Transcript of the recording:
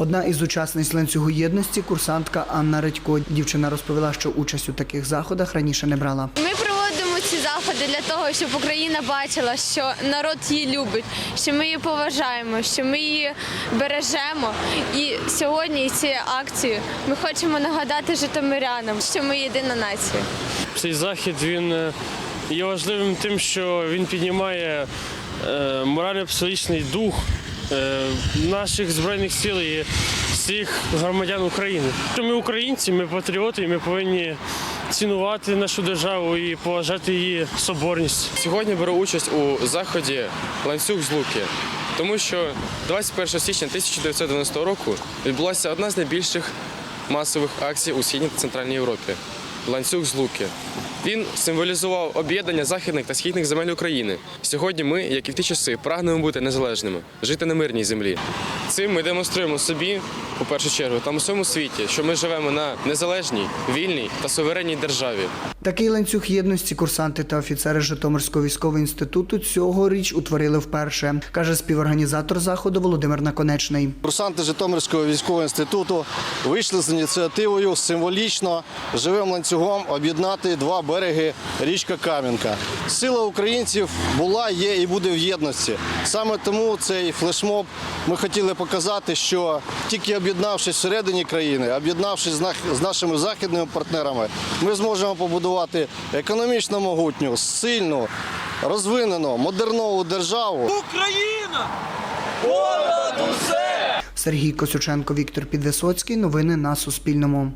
Одна із учасниць ланцюгу єдності курсантка Анна Редько. Дівчина розповіла, що участь у таких заходах раніше не брала. Ми проводимо ці заходи для того, щоб Україна бачила, що народ її любить, що ми її поважаємо, що ми її бережемо. І сьогодні цією акцією ми хочемо нагадати житомирянам, що ми єдина нація. Цей захід він е, є важливим тим, що він піднімає е, морально-психологічний дух е, наших збройних сил і всіх громадян України. Ми українці, ми патріоти, і ми повинні цінувати нашу державу і поважати її соборність. Сьогодні беру участь у заході ланцюг з Луки, тому що 21 січня 1990 року відбулася одна з найбільших масових акцій у східній та центральній Європі. Ланцюг з Луки. Він символізував об'єднання західних та східних земель України. Сьогодні ми, як і в ті часи, прагнемо бути незалежними, жити на мирній землі. Цим ми демонструємо собі, у першу чергу, та всьому світі, що ми живемо на незалежній, вільній та суверенній державі. Такий ланцюг єдності курсанти та офіцери Житомирського військового інституту цьогоріч утворили вперше, каже співорганізатор заходу Володимир Наконечний. Курсанти Житомирського військового інституту вийшли з ініціативою символічно живим ланцюгом об'єднати два береги річка Кам'янка. Сила українців була, є і буде в єдності. Саме тому цей флешмоб ми хотіли показати, що тільки об'єднавшись всередині країни, об'єднавшись з нашими західними партнерами, ми зможемо побудувати економічно могутню, сильну, розвинену, модернову державу. Україна! Понад усе! Сергій Косюченко, Віктор Підвисоцький. Новини на Суспільному.